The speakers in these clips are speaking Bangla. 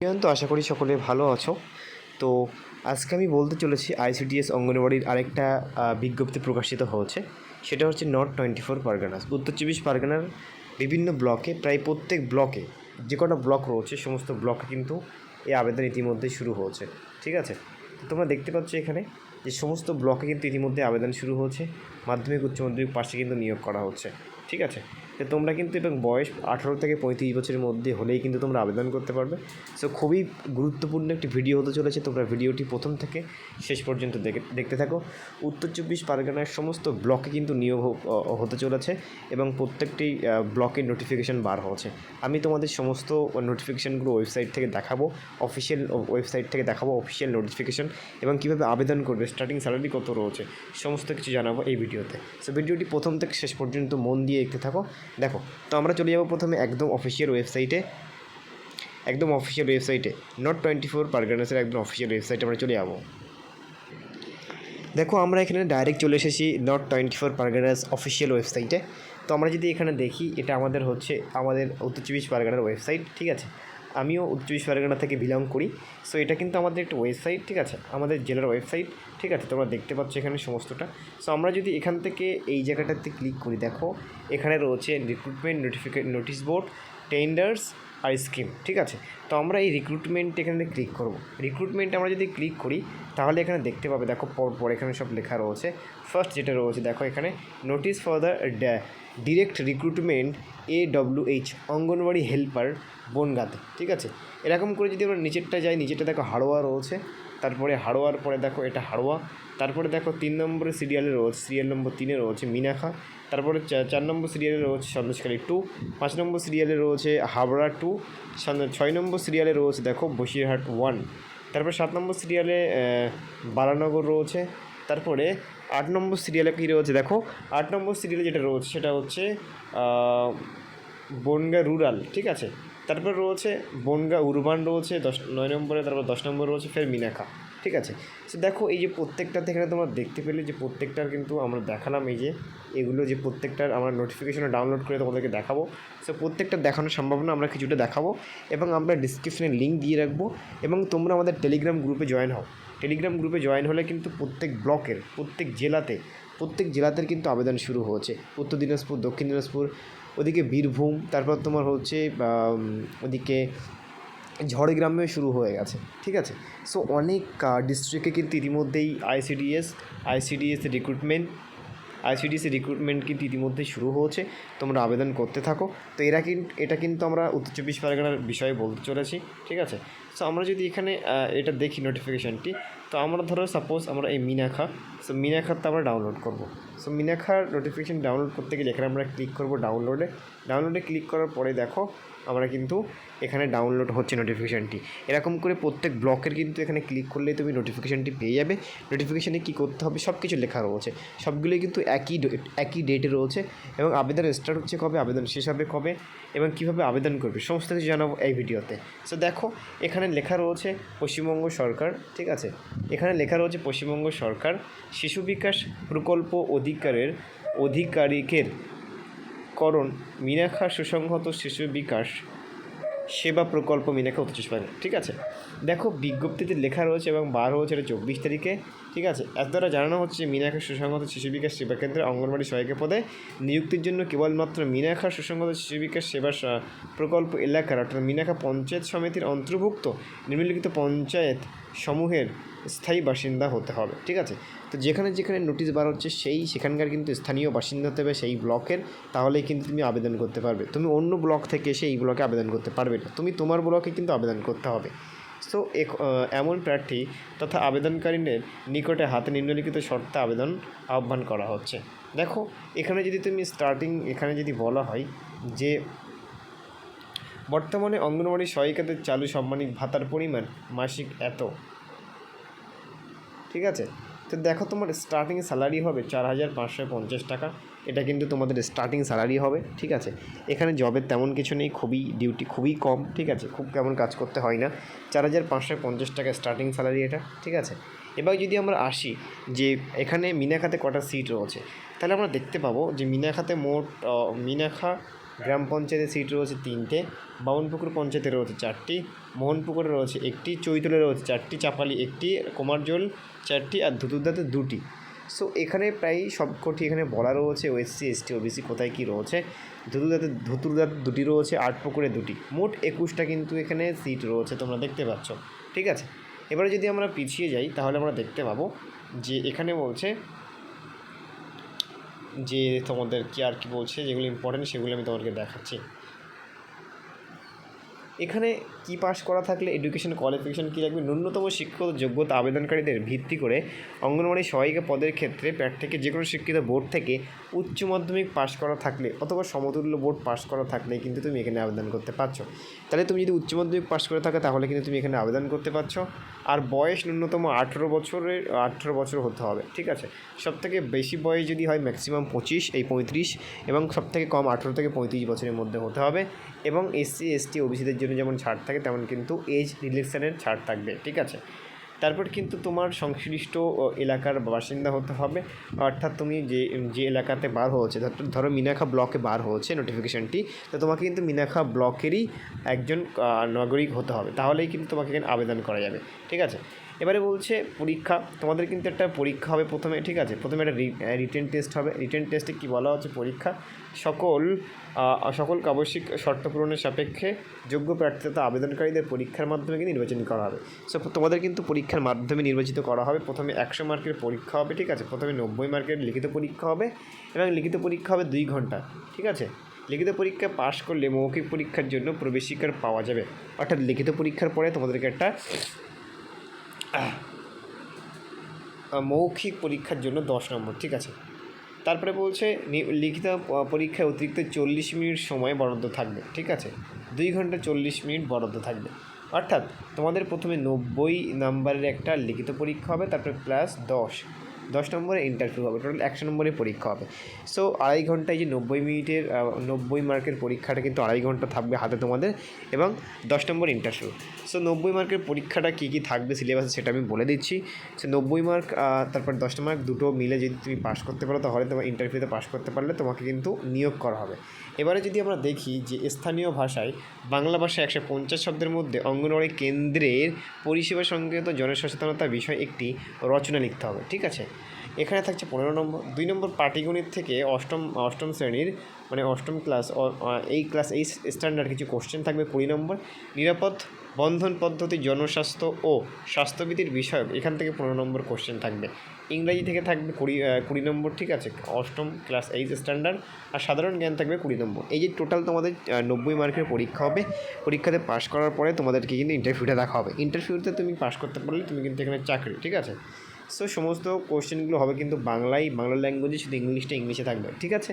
তো আশা করি সকলে ভালো আছো। তো আজকে আমি বলতে চলেছি আইসিডিএস অঙ্গনওয়াড়ির আরেকটা বিজ্ঞপ্তি প্রকাশিত হয়েছে। সেটা হচ্ছে নর্থ টোয়েন্টি ফোর পারগানাস। উত্তর চব্বিশ পারগানার বিভিন্ন ব্লকে, প্রায় প্রত্যেক ব্লকে, যে কটা ব্লক রয়েছে, সমস্ত ব্লকে কিন্তু এই আবেদন ইতিমধ্যে শুরু হয়েছে। ঠিক আছে? তোমরা দেখতে পাচ্ছ এখানে যে সমস্ত ব্লকে কিন্তু ইতিমধ্যে আবেদন শুরু হয়েছে। মাধ্যমিক, উচ্চ মাধ্যমিক পাশে কিন্তু নিয়োগ করা হচ্ছে। ঠিক আছে? তো তোমরা কিন্তু এবং বয়স আঠারো থেকে পঁয়ত্রিশ বছরের মধ্যে হলেই কিন্তু তোমরা আবেদন করতে পারবে। সো খুবই গুরুত্বপূর্ণ একটি ভিডিও হতে চলেছে। তোমরা ভিডিওটি প্রথম থেকে শেষ পর্যন্ত দেখে দেখতে থাকো। উত্তর চব্বিশ পরগনার সমস্ত ব্লকে কিন্তু নিয়োগ হতে চলেছে এবং প্রত্যেকটি আহ, ব্লকের নোটিফিকেশান বার হচ্ছে। আমি তোমাদের সমস্ত নোটিফিকেশানগুলো ওয়েবসাইট থেকে দেখাবো অফিসিয়াল ওয়েবসাইট থেকে দেখাবো অফিসিয়াল নোটিফিকেশান এবং কীভাবে আবেদন করবে স্টার্টিং স্যালারি কত রয়েছে সমস্ত কিছু জানাব এই ভিডিওতে সো ভিডিওটি প্রথম থেকে শেষ পর্যন্ত মন দিয়ে দেখতে থাকো। দেখো, তো আমরা চলে যাব প্রথমে একদম অফিসিয়াল ওয়েবসাইটে একদম অফিসিয়াল ওয়েবসাইটে নট টোয়েন্টি ফোর পারগানাসের একদম অফিসিয়াল ওয়েবসাইটে আমরা চলে যাব। দেখো, আমরা এখানে ডাইরেক্ট চলে এসেছি north twenty four Parganas official ওয়েবসাইটে তো আমরা যদি এখানে দেখি, এটা আমাদের হচ্ছে, আমাদের উত্তর চব্বিশ পারগানার ওয়েবসাইট ঠিক আছে? আমিও উত্তর চব্বিশ পরগনা থেকে বিলং করি। সো এটা কিন্তু আমাদের একটা ওয়েবসাইট ঠিক আছে? আমাদের জেলার ওয়েবসাইট ঠিক আছে? তোমরা দেখতে পাচ্ছ এখানে সমস্তটা। সো আমরা যদি এখান থেকে এই জায়গাটাতে ক্লিক করি, দেখো, এখানে রয়েছে রিক্রুটমেন্ট নোটিফিকে নোটিশ বোর্ড টেন্ডার্স আর স্কিম ঠিক আছে? তো আমরা এই রিক্রুটমেন্ট এখানে ক্লিক করব। রিক্রুটমেন্ট আমরা যদি ক্লিক করি, তাহলে এখানে দেখতে পাবে, দেখো পর পর এখানে সব লেখা রয়েছে। ফার্স্ট যেটা রয়েছে, দেখো এখানে notice for the direct recruitment A W H Anganwadi helper বনগাতে ঠিক আছে? এরকম করে যদি আমরা নিচেরটা যাই নিচেরটা দেখো হাড়োয়া রয়েছে তারপরে হাড়োয়ার পরে দেখো এটা হাড়োয়া তারপরে দেখো তিন নম্বরের সিরিয়ালে রয়েছে সিরিয়াল নম্বর তিনে রয়েছে মিনাখা তারপরে চার নম্বর সিরিয়ালে রয়েছে সন্দেশখালী টু পাঁচ নম্বর সিরিয়ালে রয়েছে হাবড়া টু ছয় নম্বর সিরিয়ালে রয়েছে দেখো বসিরহাট ওয়ান তারপরে সাত নম্বর সিরিয়ালে আহ, বালানগর রয়েছে তারপরে আট নম্বর সিরিয়ালে কী রয়েছে? দেখো, আট নম্বর সিরিয়ালে যেটা রয়েছে সেটা হচ্ছে বনগা রুরাল ঠিক আছে? তারপর রয়েছে বনগা উরবান রয়েছে, দশ, নয় নম্বরে, তারপর দশ নম্বর রয়েছে ফের মিনাখা ঠিক আছে? সো দেখো, এই যে প্রত্যেকটাতে এখানে তোমরা দেখতে পেলে যে প্রত্যেকটার কিন্তু আমরা দেখালাম, এই যে এগুলো যে প্রত্যেকটার আমরা নোটিফিকেশনে ডাউনলোড করে তোমাদেরকে দেখাবো। সো প্রত্যেকটা দেখানো সম্ভব না, আমরা কিছুটা দেখাবো এবং আমরা ডিসক্রিপশনে লিঙ্ক দিয়ে রাখব এবং তোমরা আমাদের টেলিগ্রাম গ্রুপে জয়েন হও। টেলিগ্রাম গ্রুপে জয়েন হলে কিন্তু প্রত্যেক ব্লকের, প্রত্যেক জেলাতে প্রত্যেক জেলাতে কিন্তু আবেদন শুরু হয়েছে। উত্তর দিনাজপুর, দক্ষিণ দিনাজপুর, ওদিকে বীরভূম, তারপর তোমার হচ্ছে ওদিকে ঝড়গ্রামেও শুরু হয়ে গেছে, ঠিক আছে? সো অনেক ডিস্ট্রিক্টে কিন্তু ইতিমধ্যেই ICDS ICDS recruitment ICDS recruitment কিন্তু ইতিমধ্যেই শুরু হয়েছে। তোমরা আবেদন করতে থাকো। তো এরা কিন্তু এটা কিন্তু আমরা উত্তর চব্বিশ পরগনার বিষয়ে বলতে চলেছি, ঠিক আছে? সো আমরা যদি এখানে এটা দেখি নোটিফিকেশানটি তো আমরা ধরো সাপোজ আমরা এই মিনাখা সো মিনাখারটা আমরা ডাউনলোড করব। সো মিনাখার নোটিফিকেশান ডাউনলোড করতে গেলে এখানে আমরা ক্লিক করব ডাউনলোডে ডাউনলোডে ক্লিক করার পরে দেখো আমরা কিন্তু এখানে ডাউনলোড হচ্ছে নোটিফিকেশানটি এরকম করে প্রত্যেক ব্লকের কিন্তু এখানে ক্লিক করলেই তুমি নোটিফিকেশানটি পেয়ে যাবে। নোটিফিকেশানে কী করতে হবে? সব কিছু লেখা রয়েছে। সবগুলোই কিন্তু একই একই ডেটে রয়েছে এবং আবেদন স্টার্ট হচ্ছে কবে? আবেদন শেষ হবে কবে? এবং কীভাবে আবেদন করবে? সমস্ত কিছু জানাব এই ভিডিওতে। সো দেখো, এখানে লেখা রয়েছে পশ্চিমবঙ্গ সরকার, ঠিক আছে? এখানে লেখা রয়েছে পশ্চিমবঙ্গ সরকার শিশু বিকাশ প্রকল্প অধিকারের অধিকারিকের করণ মিনাখা সুসংহত শিশু বিকাশ, সেবা প্রকল্প মিনাখা উত্তর পারে ঠিক আছে? দেখো, বিজ্ঞপ্তিতে লেখা রয়েছে এবং বার হয়েছে এটা চব্বিশ তারিখে। ঠিক আছে? এত দ্বারা জানানো হচ্ছে যে মিনাখা সুসংহত শিশু বিকাশ সেবা কেন্দ্রে অঙ্গনবাড়ি সহায়িকা পদে নিযুক্তির জন্য কেবলমাত্র মিনাখা সুসংহত শিশু বিকাশ সেবা প্রকল্প এলাকার, অর্থাৎ মিনাখা পঞ্চায়েত সমিতির অন্তর্ভুক্ত নিম্নলিখিত পঞ্চায়েত সমূহের স্থায়ী বাসিন্দা হতে হবে, ঠিক আছে? তো যেখানে যেখানে নোটিশ বার হচ্ছে, সেই সেখানকার কিন্তু স্থানীয় বাসিন্দা হতে হবে সেই ব্লকের, তাহলেই কিন্তু তুমি আবেদন করতে পারবে। তুমি অন্য ব্লক থেকে এসে এই ব্লকে আবেদন করতে পারবে না। তুমি তোমার ব্লকে কিন্তু আবেদন করতে হবে। সো এমন প্রার্থী তথা আবেদনকারীদের নিকটে হাতে নিম্নলিখিত শর্তে আবেদন আহ্বান করা হচ্ছে। দেখো, এখানে যদি তুমি স্টার্টিং এখানে যদি বলা হয় যে, বর্তমানে অঙ্গনওয়াড়ি সহায়িকাদের চালু সম্মানিক ভাতার পরিমাণ মাসিক এত ঠিক আছে? তো দেখো তোমার স্টার্টিং স্যালারি হবে চার হাজার পাঁচশো পঞ্চাশ টাকা। এটা কিন্তু তোমাদের স্টার্টিং স্যালারি হবে, ঠিক আছে? এখানে জবের তেমন কিছু নেই, খুবই ডিউটি খুবই কম, ঠিক আছে? খুব কেমন কাজ করতে হয় না। চার হাজার পাঁচশো পঞ্চাশ টাকা স্টার্টিং স্যালারি এটা, ঠিক আছে? এবার যদি আমরা আসি যে এখানে মিনাখাতে কটা সিট রয়েছে, তাহলে আমরা দেখতে পাবো যে মিনাখাতে মোট মিনাখা গ্রাম পঞ্চায়েতের সিট রয়েছে তিনটে, বামনপুকুর পঞ্চায়েতে রয়েছে চারটি, মোহনপুকুরে রয়েছে একটি, চৈতলে রয়েছে চারটি, চাপালি একটি কুমারজোল চারটি আর ধুতুরদাতে দুটি। সো এখানে প্রায় সবকটি এখানে বলা রয়েছে ওএসসি এসটি ওবিসি কোথায় কী রয়েছে? ধুতুরদাতে ধুতুরদাতে দুটি রয়েছে, আট পুকুরে দুটি। মোট একুশটা কিন্তু এখানে সিট রয়েছে, তোমরা দেখতে পাচ্ছ। ঠিক আছে? এবারে যদি আমরা পিছিয়ে যাই, তাহলে আমরা দেখতে পাবো যে এখানে বলছে যে তোমাদের কি আর কি বলছে, যেগুলো ইম্পর্টেন্ট সেগুলো আমি তোমাদেরকে দেখাচ্ছি। এখানে কি পাস করা থাকলে এডুকেশন কোয়ালিফিকেশন কী লাগবে ন্যূনতম শিক্ষক যোগ্যতা আবেদনকারীদের ভিত্তি করে অঙ্গনওয়াড়ি সহায়িকা পদের ক্ষেত্রে প্রার্থীকে যে কোনো শিক্ষিত বোর্ড থেকে উচ্চ মাধ্যমিক পাস করা থাকলে অথবা সমতুল্য বোর্ড পাস করা থাকলে কিন্তু তুমি এখানে আবেদন করতে পারছ। তাহলে তুমি যদি উচ্চ মাধ্যমিক পাস করে থাকো তাহলে কিন্তু তুমি এখানে আবেদন করতে পারছ। আর বয়স ন্যূনতম আঠেরো বছরের, আঠেরো বছর হতে হবে, ঠিক আছে? সবথেকে বেশি বয়স যদি হয় ম্যাক্সিমাম পঁচিশ, এই পঁয়ত্রিশ এবং সবথেকে কম আঠেরো থেকে পঁয়ত্রিশ বছরের মধ্যে হতে হবে এবং এসসি, এসটি, ওবিসিদের জন্য যেমন ছাড় থাকে তেমন কিন্তু এজ রিলেশনের ছাড় থাকবে, ঠিক আছে? তারপর কিন্তু তোমার সংশ্লিষ্ট এলাকার বাসিন্দা হতে হবে। অর্থাৎ তুমি যে যে এলাকাতে বার হয়েছে, ধর- মিনাখা ব্লকে বার হয়েছে নোটিফিকেশানটি তো তোমাকে কিন্তু মিনাখা ব্লকেরই একজন নাগরিক হতে হবে। তাহলেই কিন্তু তোমাকে এখানে আবেদন করা যাবে। ঠিক আছে? এবারে বলছে পরীক্ষা, তোমাদের কিন্তু একটা পরীক্ষা হবে প্রথমে, ঠিক আছে? প্রথমে একটা রিটেন টেস্ট হবে। রিটেন টেস্টে কী বলা হচ্ছে? পরীক্ষা। সকল সকল আবশ্যিক শর্ত পূরণের সাপেক্ষে যোগ্য প্রার্থীতা আবেদনকারীদের পরীক্ষার মাধ্যমে কিন্তু নির্বাচন করা হবে। সো তোমাদের কিন্তু পরীক্ষার মাধ্যমে নির্বাচিত করা হবে। প্রথমে একশো মার্কের পরীক্ষা হবে, ঠিক আছে? প্রথমে নব্বই মার্কের লিখিত পরীক্ষা হবে এবং লিখিত পরীক্ষা হবে দুই ঘণ্টা, ঠিক আছে? লিখিত পরীক্ষা পাশ করলে মৌখিক পরীক্ষার জন্য প্রবেশিকার পাওয়া যাবে। অর্থাৎ লিখিত পরীক্ষার পরে তোমাদেরকে একটা মৌখিক পরীক্ষার জন্য দশ নম্বর, ঠিক আছে? তারপরে বলছে লিখিত পরীক্ষায় অতিরিক্ত চল্লিশ মিনিট সময় বরাদ্দ থাকবে, ঠিক আছে? দুই ঘণ্টা চল্লিশ মিনিট বরাদ্দ থাকবে। অর্থাৎ তোমাদের প্রথমে নব্বই নাম্বারের একটা লিখিত পরীক্ষা হবে, তারপরে প্লাস দশ। দশ নম্বরে ইন্টারভিউ হবে টোটাল একশো নম্বরের পরীক্ষা হবে। সো আড়াই ঘন্টায় যে নব্বই মিনিটের নব্বই মার্কের পরীক্ষাটা কিন্তু আড়াই ঘণ্টা থাকবে হাতে তোমাদের এবং দশ নম্বর ইন্টারভিউ সো নব্বই মার্কের পরীক্ষাটা কী কী থাকবে সিলেবাসে সেটা আমি বলে দিচ্ছি। সো নব্বই মার্ক তারপর দশটা মার্ক দুটো মিলে যদি তুমি পাস করতে পারো, তাহলে তোমার ইন্টারভিউতে পাস করতে পারলে তোমাকে কিন্তু নিয়োগ করা হবে। এবারে যদি আমরা দেখি যে স্থানীয় ভাষায় বাংলা ভাষায় একশো পঞ্চাশ শব্দের মধ্যে অঙ্গনওয়াড়ি কেন্দ্রের পরিষেবা সংক্রান্ত জনসচেতনতা বিষয় একটি রচনা লিখতে হবে, ঠিক আছে? এখানে থাকছে পনেরো নম্বর। দুই নম্বর পাটিগণিত থেকে অষ্টম অষ্টম শ্রেণির মানে অষ্টম ক্লাস এই ক্লাস এই স্ট্যান্ডার্ড কিছু কোশ্চেন থাকবে কুড়ি নম্বর। নিরাপদ বন্ধন পদ্ধতি, জনস্বাস্থ্য ও স্বাস্থ্যবিধির বিষয়ক এখান থেকে পনেরো নম্বর কোশ্চেন থাকবে। ইংরাজি থেকে থাকবে কুড়ি কুড়ি নম্বর, ঠিক আছে? অষ্টম ক্লাস এইচ স্ট্যান্ডার্ড আর সাধারণ জ্ঞান থাকবে কুড়ি নম্বর। এই যে টোটাল তোমাদের নব্বই মার্কের পরীক্ষা হবে। পরীক্ষাতে পাশ করার পরে তোমাদেরকে কিন্তু ইন্টারভিউটা দেখা হবে। ইন্টারভিউতে তুমি পাশ করতে পারলে তুমি কিন্তু এখানে চাকরি, ঠিক আছে? সো সমস্ত কোশ্চেনগুলো হবে কিন্তু বাংলায় বাংলা ল্যাঙ্গুয়েজে শুধু ইংলিশটা ইংলিশে থাকবে, ঠিক আছে?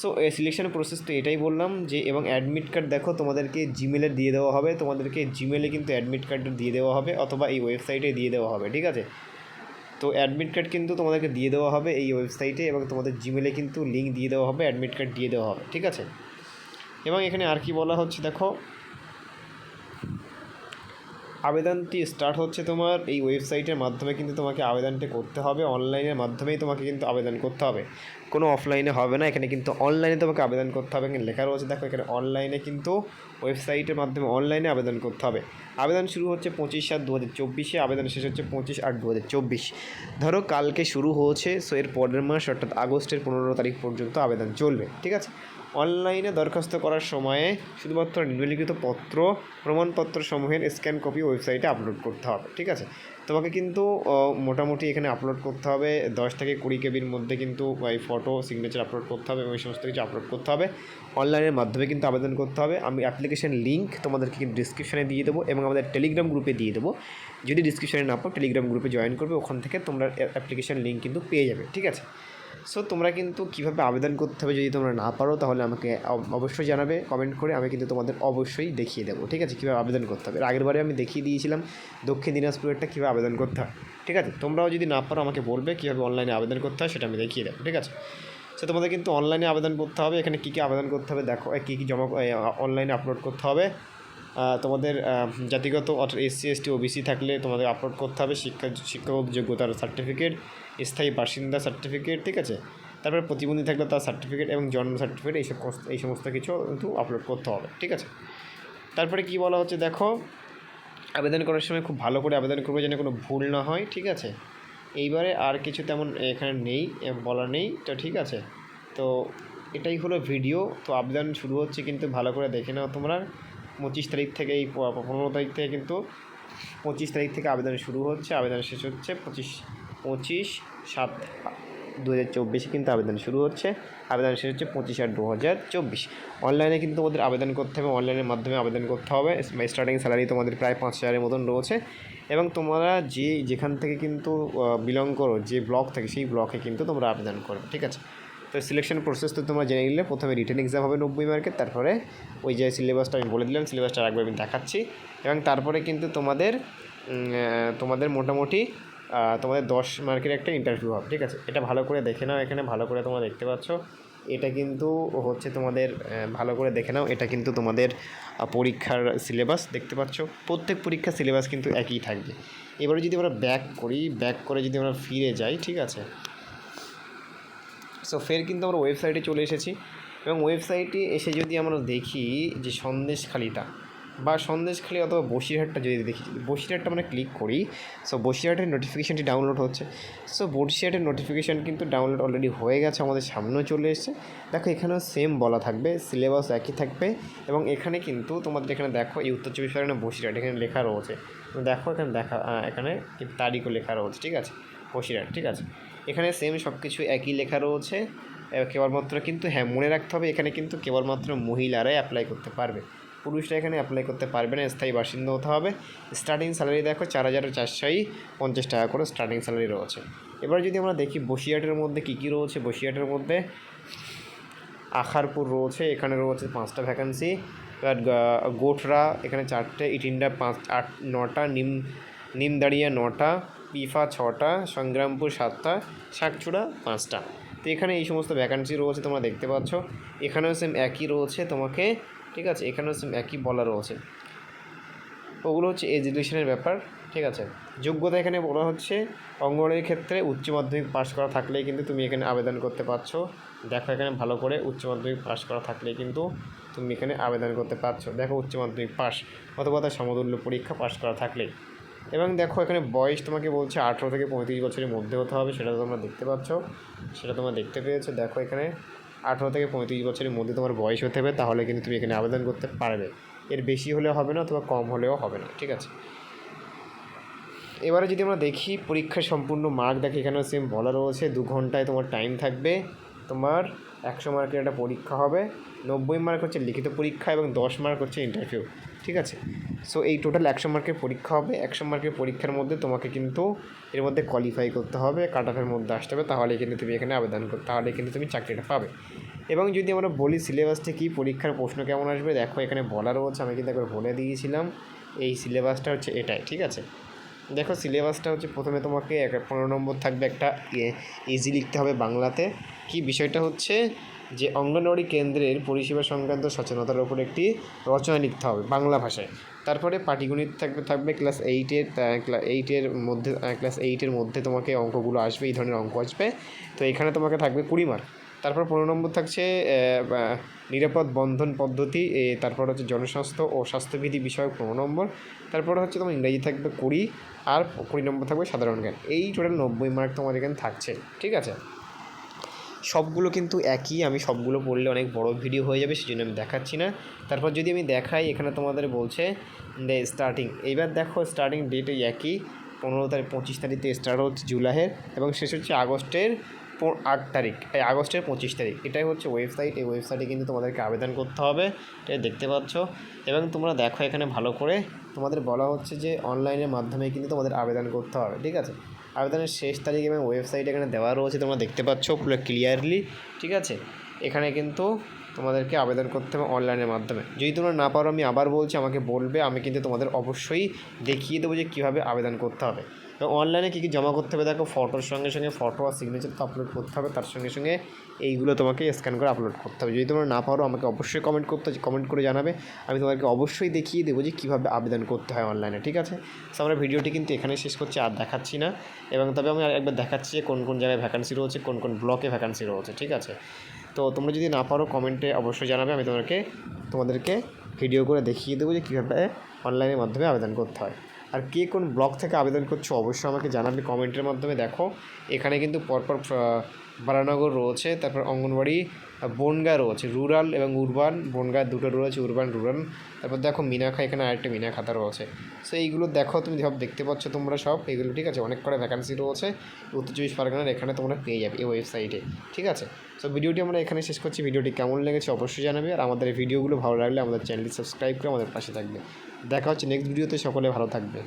সো সিলেকশন প্রসেস তো এটাই বললাম যে, এবং অ্যাডমিট কার্ড দেখো তোমাদেরকে জিমেলে দিয়ে দেওয়া হবে। তোমাদেরকে জিমেলে কিন্তু অ্যাডমিট কার্ডটা দিয়ে দেওয়া হবে অথবা এই ওয়েবসাইটে দিয়ে দেওয়া হবে, ঠিক আছে? তো অ্যাডমিট কার্ড কিন্তু তোমাদেরকে দিয়ে দেওয়া হবে এই ওয়েবসাইটে এবং তোমাদের জিমেলে কিন্তু লিঙ্ক দিয়ে দেওয়া হবে অ্যাডমিট কার্ড দিয়ে দেওয়া হবে, ঠিক আছে? এবং এখানে আর কি বলা হচ্ছে দেখো আবেদনটি স্টার্ট হচ্ছে তোমার এই ওয়েবসাইটের মাধ্যমে কিন্তু তোমাকে আবেদনটি করতে হবে। অনলাইনের মাধ্যমেই তোমাকে কিন্তু আবেদন করতে হবে। কোনো অফলাইনে হবে না, এখানে কিন্তু অনলাইনে তোমাকে আবেদন করতে হবে। এখানে লেখা রয়েছে, দেখো এখানে অনলাইনে কিন্তু ওয়েবসাইটের মাধ্যমে অনলাইনে আবেদন করতে হবে। আবেদন শুরু হচ্ছে পঁচিশ সাত দু হাজার চব্বিশে, আবেদন শেষ হচ্ছে পঁচিশ আট দু হাজার চব্বিশ। ধরো কালকে শুরু হয়েছে সো এর পরের মাস, অর্থাৎ আগস্টের পনেরো তারিখ পর্যন্ত আবেদন চলবে, ঠিক আছে? অনলাইনে দরখাস্ত করার সময়ে শুধুমাত্র নিম্নলিখিত পত্র প্রমাণপত্র সমূহের স্ক্যান কপি ওয়েবসাইটে আপলোড করতে হবে, ঠিক আছে? তোমাকে কিন্তু মোটামুটি এখানে আপলোড করতে হবে, দশ থেকে কুড়ি কেবির মধ্যে কিন্তু এই ফটো সিগনেচার আপলোড করতে হবে এবং এই সমস্ত কিছু আপলোড করতে হবে। অনলাইনের মাধ্যমে কিন্তু আবেদন করতে হবে। আমি অ্যাপ্লিকেশন লিঙ্ক তোমাদেরকে কিন্তু ডিসক্রিপশানে দিয়ে দেবো এবং আমাদের টেলিগ্রাম গ্রুপে দিয়ে দেবো। যদি ডিসক্রিপশানে না পাও টেলিগ্রাম গ্রুপে জয়েন করবে, ওখান থেকে তোমরা অ্যাপ্লিকেশন লিঙ্ক কিন্তু পেয়ে যাবে, ঠিক আছে? সো তোমরা কিন্তু কীভাবে আবেদন করতে হবে যদি তোমরা না পারো, তাহলে আমাকে অবশ্যই জানাবে কমেন্ট করে আমি কিন্তু তোমাদের অবশ্যই দেখিয়ে দেবো, ঠিক আছে? কীভাবে আবেদন করতে হবে। আগের বারে আমি দেখিয়ে দিয়েছিলাম দক্ষিণ দিনাজপুরেরটা কীভাবে আবেদন করতে হয়, ঠিক আছে? তোমরাও যদি না পারো আমাকে বলবে কীভাবে অনলাইনে আবেদন করতে হয়, সেটা আমি দেখিয়ে দেবো, ঠিক আছে? সো তোমাদের কিন্তু অনলাইনে আবেদন করতে হবে, এখানে কী কী আবেদন করতে হবে দেখো কী কী জমা অনলাইনে আপলোড করতে হবে। তোমাদের জাতিগত এসসি, এসটি, ওবিসি থাকলে তোমাদের আপলোড করতে হবে, শিক্ষা, শিক্ষাগত যোগ্যতার সার্টিফিকেট স্থায়ী বাসিন্দা সার্টিফিকেট ঠিক আছে? তারপরে প্রতিবন্ধী থাকলে তার সার্টিফিকেট এবং জন্ম সার্টিফিকেট এইসব এই সমস্ত কিছু কিন্তু আপলোড করতে হবে, ঠিক আছে? তারপরে কি বলা হচ্ছে, দেখো, আবেদন করার সময় খুব ভালো করে আবেদন করবে যেন কোনো ভুল না হয়, ঠিক আছে? এইবারে আর কিছু তেমন এখানে নেই বলা নেই, তো ঠিক আছে? তো এটাই হলো ভিডিও তো আবেদন শুরু হচ্ছে কিন্তু ভালো করে দেখে নাও তোমরা। পঁচিশ তারিখ থেকে এই পনেরো তারিখ থেকে কিন্তু পঁচিশ তারিখ থেকে আবেদন শুরু হচ্ছে, আবেদন শেষ হচ্ছে, পঁচিশ পঁচিশ, সাত দু হাজার চব্বিশে কিন্তু আবেদন শুরু হচ্ছে। আবেদন শেষ হচ্ছে পঁচিশ আট দু হাজার চব্বিশ অনলাইনে কিন্তু তোমাদের আবেদন করতে হবে অনলাইনের মাধ্যমে আবেদন করতে হবে। স্টার্টিং স্যালারি তোমাদের প্রায় পাঁচ হাজারের মতন রয়েছে। এবং তোমরা যে যেখান থেকে কিন্তু বিলং করো, যে ব্লক থেকে, সেই ব্লকে কিন্তু তোমরা আবেদন করবে, ঠিক আছে? তো সিলেকশন প্রসেস তো তোমরা জেনে নিলে, প্রথমে রিটেন এক্সাম হবে নব্বই মার্কের তারপরে ওই যে সিলেবাসটা আমি বলে দিলাম সিলেবাসটা একবার আমি দেখাচ্ছি। এবং তারপরে কিন্তু তোমাদের তোমাদের মোটামুটি তোমাদের দশ মার্কের একটা ইন্টারভিউ হবে, ঠিক আছে? এটা ভালো করে দেখে নাও এখানে, ভালো করে তোমরা দেখতে পাচ্ছ। এটা কিন্তু হচ্ছে তোমাদের ভালো করে দেখে নাও, এটা কিন্তু তোমাদের পরীক্ষার সিলেবাস দেখতে পাচ্ছ। প্রত্যেক পরীক্ষার সিলেবাস কিন্তু একই থাকবে। এবারে যদি আমরা ব্যাক করি ব্যাক করে যদি আমরা ফিরে যাই, ঠিক আছে? সো ফের কিন্তু আমরা ওয়েবসাইটে চলে এসেছি। এবং ওয়েবসাইটে এসে যদি আমরা দেখি যে সন্দেশখালিটা বা সন্দেশখালি অথবা বসিরহাটটা যদি দেখি বসিরহাটটা আমরা ক্লিক করি সো বসিরহাটের নোটিফিকেশানটি ডাউনলোড হচ্ছে। সো বসিরহাটের নোটিফিকেশান কিন্তু ডাউনলোড অলরেডি হয়ে গেছে, আমাদের সামনেও চলে এসেছে। দেখো, এখানেও সেম বলা থাকবে সিলেবাস একই থাকবে এবং এখানে কিন্তু তোমাদের এখানে দেখো, এই উত্তর চব্বিশ পরগনা, বসিরহাট এখানে লেখা রয়েছে। দেখো, এখানে দেখা এখানে তারিখও লেখা রয়েছে, ঠিক আছে? বসিরহাট, ঠিক আছে? এখানে সেম সব কিছু একই লেখা রয়েছে। কেবলমাত্র কিন্তু হ্যাঁ মনে রাখতে হবে, এখানে কিন্তু কেবলমাত্র মহিলারাই অ্যাপ্লাই করতে পারবে। পুরুষরা এখানে অ্যাপ্লাই করতে পারবে না, স্থায়ী বাসিন্দা হতে হবে। স্টার্টিং স্যালারি দেখো চার হাজার চারশোই পঞ্চাশ টাকা করে স্টার্টিং স্যালারি রয়েছে। এবার যদি আমরা দেখি বসিরহাটের মধ্যে কী কী রয়েছে, বসিরহাটের মধ্যে আখারপুর রয়েছে, এখানে রয়েছে পাঁচটা ভ্যাকান্সি এবার গোঠরা এখানে চারটে, ইটিন্ডা পাঁচ, আট, নটা, নিম, নিমদাড়িয়া নটা, পিফা ছটা, সংগ্রামপুর সাতটা, শাকচূড়া পাঁচটা। তো এখানে এই সমস্ত ভ্যাকান্সি রয়েছে তোমরা দেখতে পাচ্ছ। এখানেও সেম একই রয়েছে তোমাকে ঠিক আছে? এখানেও সেম একই বলা রয়েছে ওগুলো হচ্ছে এডুকেশনের ব্যাপার, ঠিক আছে? যোগ্যতা এখানে বলা হচ্ছে অঙ্গনওয়াড়ির ক্ষেত্রে উচ্চ মাধ্যমিক পাশ করা থাকলেই কিন্তু তুমি এখানে আবেদন করতে পারছ। দেখো এখানে ভালো করে উচ্চ মাধ্যমিক পাশ করা থাকলেই কিন্তু তুমি এখানে আবেদন করতে পারছ। দেখো উচ্চ মাধ্যমিক পাস অথবা তার সমতুল্য পরীক্ষা পাশ করা থাকলেই। এবং দেখো এখানে বয়স তোমাকে বলছে আঠেরো থেকে পঁয়ত্রিশ বছরের মধ্যে হতে হবে, সেটা তোমরা দেখতে পাচ্ছ। সেটা তোমরা দেখতে পেয়েছ। দেখো এখানে আঠেরো থেকে পঁয়ত্রিশ বছরের মধ্যে তোমার বয়স হতে হবে তাহলে কিন্তু তুমি এখানে আবেদন করতে পারবে। এর বেশি হলেও হবে না, অথবা কম হলেও হবে না, ঠিক আছে? এবারে যদি আমরা দেখি, পরীক্ষার সম্পূর্ণ মার্ক দেখি এখানেও সেম বলা রয়েছে, দু ঘন্টায় তোমার টাইম থাকবে, তোমার একশো মার্কের একটা পরীক্ষা হবে, নব্বই মার্ক হচ্ছে লিখিত পরীক্ষা এবং দশ মার্ক হচ্ছে ইন্টারভিউ ঠিক আছে? সো এই টোটাল একশো মার্কের পরীক্ষা হবে। একশো মার্কের পরীক্ষার মধ্যে তোমাকে কিন্তু এর মধ্যে কোয়ালিফাই করতে হবে কাট অফের মধ্যে আসতে হবে। তাহলে কিন্তু তুমি এখানে আবেদন করতে তাহলে কিন্তু তুমি চাকরিটা পাবে। এবং যদি আমরা বলি সিলেবাসটা কী, পরীক্ষার প্রশ্ন কেমন আসবে, দেখো এখানে বলা রয়েছে, আমি কিন্তু একবার বলে দিয়েছিলাম। এই সিলেবাসটা হচ্ছে এটাই, ঠিক আছে? দেখো সিলেবাসটা হচ্ছে প্রথমে তোমাকে এক পনেরো নম্বর থাকবে একটা ইজি লিখতে হবে বাংলাতে। কি বিষয়টা হচ্ছে? যে অঙ্গনওয়াড়ি কেন্দ্রের পরিষেবা সংক্রান্ত সচেতনতার ওপর একটি রচনা লিখতে হবে বাংলা ভাষায়। তারপরে পাটিগণিত থাকবে থাকবে ক্লাস এইটের এইটের মধ্যে ক্লাস এইটের মধ্যে তোমাকে অঙ্কগুলো আসবে, এই ধরনের অঙ্ক আসবে। তো এখানে তোমাকে থাকবে কুড়ি মার্ক তারপর পনেরো নম্বর থাকছে নিরাপদ বন্ধন পদ্ধতি তারপর হচ্ছে জনস্বাস্থ্য ও স্বাস্থ্যবিধি বিষয়ক পনেরো নম্বর। তারপর হচ্ছে তোমার ইংরাজি থাকবে কুড়ি, আর কুড়ি নম্বর থাকবে সাধারণ জ্ঞান। এই টোটাল নব্বই মার্ক তোমার এখানে থাকছে, ঠিক আছে? সবগুলো কিন্তু একই, আমি সবগুলো পড়লে অনেক বড় ভিডিও হয়ে যাবে, সেজন্য আমি দেখাচ্ছি না। তারপর যদি আমি দেখাই, এখানে তোমাদের বলছে স্টার্টিং এইবার দেখো স্টার্টিং ডেট ওই একই, পনেরো তারিখ, পঁচিশ তারিখে স্টার্ট হচ্ছে জুলাইয়ের, এবং শেষ হচ্ছে আগস্টের আট তারিখ, এই আগস্টের পঁচিশ তারিখ, এটাই হচ্ছে ওয়েবসাইট এই ওয়েবসাইটে কিন্তু তোমাদেরকে আবেদন করতে হবে এটা দেখতে পাচ্ছ। এবং তোমরা দেখো এখানে ভালো করে, তোমাদের বলা হচ্ছে যে অনলাইনের মাধ্যমে কিন্তু তোমাদের আবেদন করতে হবে, ঠিক আছে? আবেদনের শেষ তারিখ এবং ওয়েবসাইট এখানে দেওয়া রয়েছে, তোমরা দেখতে পাচ্ছ পুরো ক্লিয়ারলি ঠিক আছে? এখানে কিন্তু তোমাদেরকে আবেদন করতে হবে অনলাইনের মাধ্যমে। যদি তোমরা না পারো, আমি আবার বলছি, আমাকে বলবে, আমি কিন্তু তোমাদের অবশ্যই দেখিয়ে দেবো যে কীভাবে আবেদন করতে হবে। অনলাইনে কী কী জমা করতে হবে? দেখো ফটোর সঙ্গে সঙ্গে ফটো আর সিগনেচার তো আপলোড করতে হবে, তার সঙ্গে সঙ্গে এইগুলো তোমাকে স্ক্যান করে আপলোড করতে হবে। যদি তোমরা না পারো, আমাকে অবশ্যই কমেন্ট করতে কমেন্ট করে জানাবে। আমি তোমাদেরকে অবশ্যই দেখিয়ে দেবো যে কীভাবে আবেদন করতে হয় অনলাইনে ঠিক আছে? তো আমরা ভিডিওটি কিন্তু এখানে শেষ করছি, আর দেখাচ্ছি না। এবং তবে আমি একবার দেখাচ্ছি কোন কোন জায়গায় ভ্যাকান্সি রয়েছে, কোন কোন ব্লকে ভ্যাকান্সি রয়েছে, ঠিক আছে? তো তোমরা যদি না পারো কমেন্টে অবশ্যই জানাবে। আমি তোমাকে তোমাদেরকে ভিডিও করে দেখিয়ে দেবো যে কীভাবে অনলাইনের মাধ্যমে আবেদন করতে হয়। আর কে কোন ব্লক থেকে আবেদন করছ অবশ্যই আমাকে জানাবে কমেন্টের মাধ্যমে। দেখো, এখানে কিন্তু পরপর বারানগর রয়েছে, তারপর অঙ্গনবাড়ি বনগাঁ রয়েছে, রুরাল এবং উরবান, বনগাঁ দুটো রয়েছে, উরবান, রুরাল। তারপর দেখো মিনাখা এখানে আরেকটা মিনা মিনাখাতা রয়েছে। সো এইগুলো দেখো, তুমি সব দেখতে পাচ্ছ তোমরা সব এগুলো ঠিক আছে? অনেক করে ভ্যাকান্সি রয়েছে। উত্তর চব্বিশ পরগনার এখানে তোমরা পেয়ে যাবে এই ওয়েবসাইটে ঠিক আছে? সো ভিডিওটি আমরা এখানে শেষ করছি। ভিডিওটি কেমন লেগেছে অবশ্যই জানাবে। আর আমাদের ভিডিওগুলো ভালো লাগলে আমাদের চ্যানেলটি সাবস্ক্রাইব করে আমাদের পাশে থাকবে। দেখা হচ্ছে নেক্সট ভিডিওতে সকলে ভালো থাকবে।